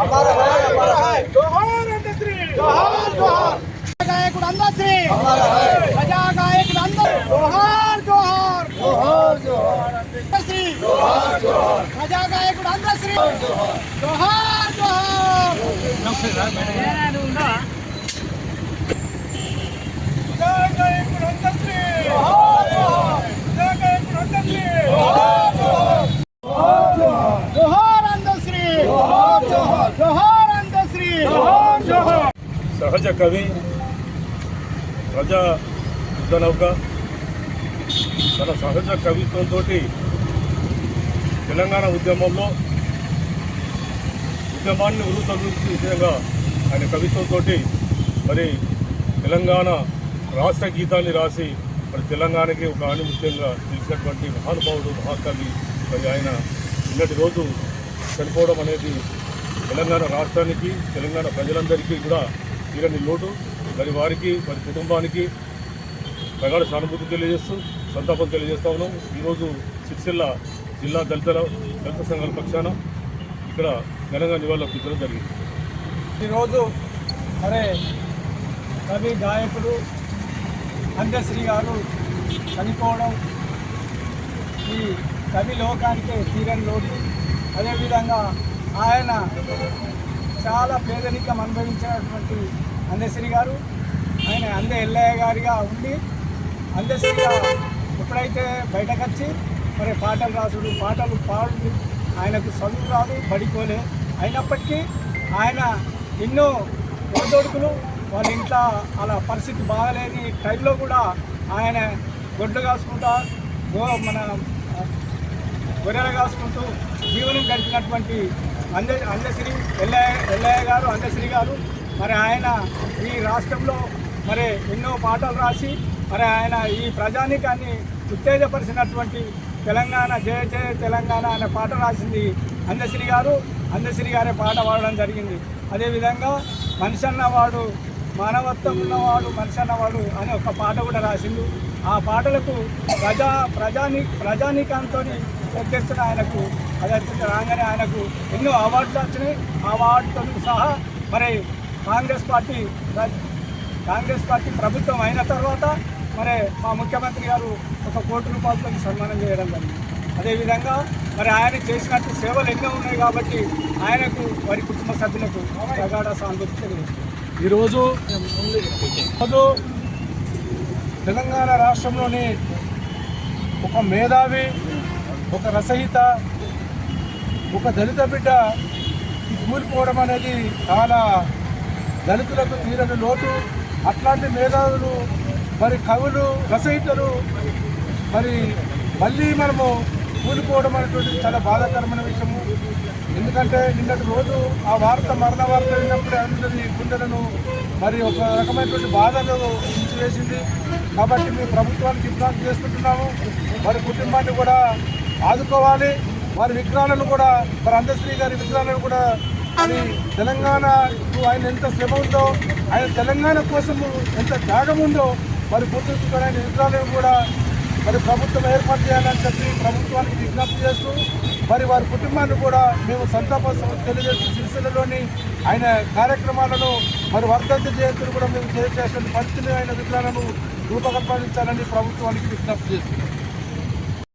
हमारा है हमारा है जोहार इंडस्ट्री जोहार जोहार। श्री సహజ కవి ప్రజా యుద్ధనౌక తన సహజ కవిత్వంతో తెలంగాణ ఉద్యమంలో ఉద్యమాన్ని ఉరుతొలిచే విధంగా ఆయన కవిత్వంతో మరి తెలంగాణ రాష్ట్ర గీతాన్ని రాసి మరి తెలంగాణకి ఒక ఆణిముత్యంగా తెలిసినటువంటి మహానుభావుడు మహాకవి మరి ఆయన నిన్నటి రోజు చనిపోవడం అనేది తెలంగాణ రాష్ట్రానికి తెలంగాణ ప్రజలందరికీ కూడా తీరని లోటు మరి వారికి మరి కుటుంబానికి ప్రగాఢ సానుభూతి తెలియజేస్తూ సంతాపం తెలియజేస్తా ఉన్నాం. ఈరోజు సిరిసిల్ల జిల్లా దళితుల దళిత సంఘాల పక్షాన ఇక్కడ ఘనంగా నివాళులర్పించడం జరిగింది. ఈరోజు అరే కవి గాయకుడు అందశ్రీ గారు చనిపోవడం ఈ కవి లోకానికి తీరని లోటు. అదేవిధంగా ఆయన చాలా పేదరికం అనుభవించినటువంటి అందశ్రీ గారు ఆయన అందే ఎల్లయ్య గారిగా ఉండి అందశ్రీగా ఎప్పుడైతే బయటకు వచ్చి మరి పాటలు రాసుడు పాటలు పాడు ఆయనకు చదువు రాదు బడికోలే అయినప్పటికీ ఆయన ఎన్నో ఒడిదొడుకులు వాళ్ళ ఇంట్లో అలా పరిస్థితి బాగలేని టైంలో కూడా ఆయన గొడ్లు కాసుకుంటా గో మన గొర్రెలు కాసుకుంటూ జీవనం గడిపినటువంటి అంద అందశ్రీ ఎల్లయ్య ఎల్లయ్య గారు అందశ్రీ గారు మరి ఆయన ఈ రాష్ట్రంలో మరి ఎన్నో పాటలు రాసి మరి ఆయన ఈ ప్రజానీకాన్ని ఉత్తేజపరిచినటువంటి తెలంగాణ జయ జయ తెలంగాణ అనే పాట రాసింది అందశ్రీ గారు. అందశ్రీ గారే పాట పాడడం జరిగింది. అదేవిధంగా మనిషి అన్నవాడు మానవత్వం ఉన్నవాడు మనిషి అన్నవాడు అనే ఒక పాట కూడా రాసిండు. ఆ పాటలకు ప్రజా ప్రజాని ప్రజానీకంతో పెద్ద ఆయనకు అది ఎత్తున రాగానే ఆయనకు ఎన్నో అవార్డులు వచ్చినాయి. ఆ అవార్డుతో సహా మరి కాంగ్రెస్ పార్టీ కాంగ్రెస్ పార్టీ ప్రభుత్వం అయిన తర్వాత మరి మా ముఖ్యమంత్రి గారు ఒక కోటి రూపాయలతో సన్మానం చేయడం జరిగింది. అదేవిధంగా మరి ఆయన చేసినట్టు సేవలు ఎన్నో ఉన్నాయి కాబట్టి ఆయనకు వారి కుటుంబ సభ్యులకు ప్రగాఢ సానుభూతి తెలియజేస్తుంది. ఈరోజు ఈరోజు తెలంగాణ రాష్ట్రంలోని ఒక మేధావి ఒక రసహిత ఒక దళిత బిడ్డ కూలిపోవడం అనేది చాలా దళితులకు తీరని లోటు. అట్లాంటి మేధావులు మరి కవులు రచయితలు మరి మళ్ళీ మనము కూలిపోవడం అనేటువంటి చాలా బాధాకరమైన విషయము. ఎందుకంటే నిన్నటి రోజు ఆ వార్త మరణ వార్త విన్నప్పుడే అందరి గుండెలను మరి ఒక రకమైనటువంటి బాధను వేసింది కాబట్టి మేము ప్రభుత్వానికి విజ్ఞప్తి చేస్తుంటున్నాము. మరి కుటుంబాన్ని కూడా ఆదుకోవాలి. వారి విగ్రహాలను కూడా మరి అందశ్రీ గారి విగ్రహాలను కూడా మరి తెలంగాణ ఆయన ఎంత శ్రమ ఉందో ఆయన తెలంగాణ కోసము ఎంత త్యాగం ఉందో మరి గుర్తుంచుకొని ఆయన విగ్రహాలను కూడా మరి ప్రభుత్వం ఏర్పాటు చేయాలని చెప్పి ప్రభుత్వానికి విజ్ఞప్తి చేస్తూ మరి వారి కుటుంబాన్ని కూడా మేము సంతాప తెలియజేస్తూ సిరిసిల్లలోని ఆయన కార్యక్రమాలను మరి వర్ధంతి జయంతులు కూడా మేము తెలియజేసిన పరిస్థితిని ఆయన విగ్రహాలను రూపకల్పించాలని ప్రభుత్వానికి విజ్ఞప్తి చేస్తున్నాం.